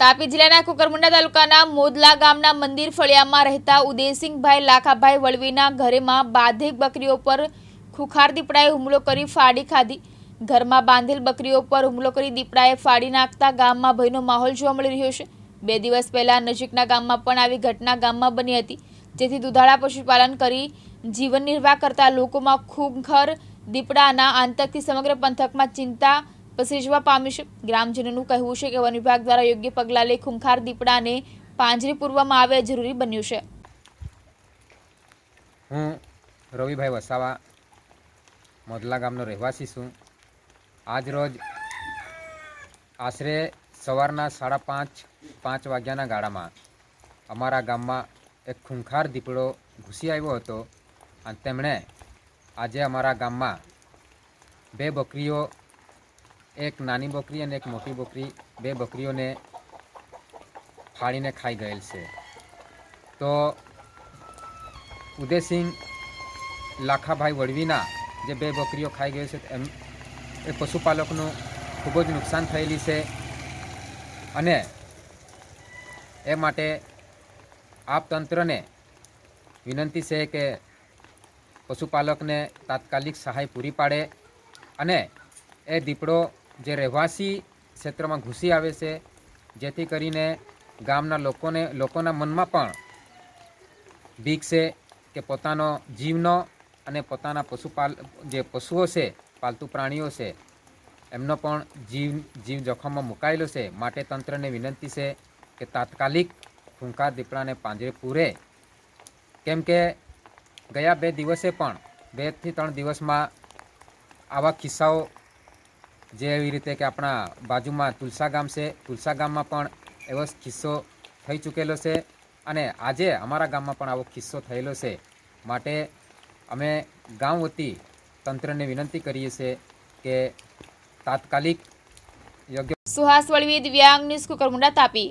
તાપી જિલ્લાના કુકરમુંડા તાલુકાના મોદલા ગામના મંદિર ફળિયામાં રહેતા ઉદયસિંહભાઈ લાખાભાઈ વળવીના ઘરેમાં બાંધેક બકરીઓ પર ખુખાર દીપડાએ હુમલો કરી ફાડી ખાધી. ઘરમાં બાંધેલ બકરીઓ પર હુમલો કરી દીપડાએ ફાડી નાખતા ગામમાં ભયનો માહોલ જોવા મળી રહ્યો છે. બે દિવસ પહેલા નજીકના ગામમાં પણ આવી ઘટના ગામમાં બની હતી, જેથી દુધાળા પશુપાલન કરી જીવન નિર્વાહ કરતા લોકોમાં ખૂંખર દીપડાના આંતકથી સમગ્ર પંથકમાં ચિંતા પસેજવા પામ્યું છે. ગ્રામજનોનું કહેવું છે કે વન વિભાગ દ્વારા યોગ્ય પગલાં લઈ ખૂંખાર દીપડાને પાંજરે પૂરવામાં આવે જરૂરી બન્યું છે. હું રવિભાઈ વસાવા મોદલા ગામનો રહેવાસી છું. આજ રોજ આશરે સવારના સાડા પાંચ પાંચ વાગ્યાના ગાળામાં અમારા ગામમાં એક ખૂંખાર દીપડો ઘૂસી આવ્યો હતો. અને તેમણે આજે અમારા ગામમાં બે બકરીઓ એક નાની બકરી અને એક મોટી બકરી, બે બકરીઓને ફાડીને ખાઈ ગયેલ છે. તો ઉદયસિંહ લાખાભાઈ વડવીના જે બે બકરીઓ ખાઈ ગઈ છે, એમ એ પશુપાલકનું ખૂબ જ નુકસાન થયેલી છે અને એ માટે આપ તંત્રને વિનંતી છે કે પશુપાલકને તાત્કાલિક સહાય પૂરી પાડે અને એ દીપડો જે રહેવાસી ક્ષેત્રમાં ઘૂસી આવે છે, જેથી કરીને ગામના લોકોને, લોકોના મનમાં પણ બીક છે કે પોતાનો જીવનો અને પોતાના પશુપાલ, જે પશુઓ છે, પાલતુ પ્રાણીઓ છે, એમનો પણ જીવ જીવ જોખમમાં મુકાયેલો છે. માટે તંત્રને વિનંતી છે કે તાત્કાલિક ખૂંખાર દીપડાને પાંજરે પૂરે. કેમ કે ગયા બે દિવસે પણ બેથી ત્રણ દિવસમાં આવા કિસ્સાઓ જે એવી રીતે કે આપણા બાજુમાં તુલસા ગામ છે. તુલસા ગામમાં પણ એવો કિસ્સો થઈ ચૂકેલો છે અને આજે અમારા ગામમાં પણ આવો કિસ્સો થયેલો છે. માટે અમે ગામ વતી તંત્રને વિનંતી કરીએ છીએ કે તાત્કાલિક યોગ્ય સુહાસ વળવી દિવ્યાંગ ન્યૂઝ કુકરમુંડા તાપી.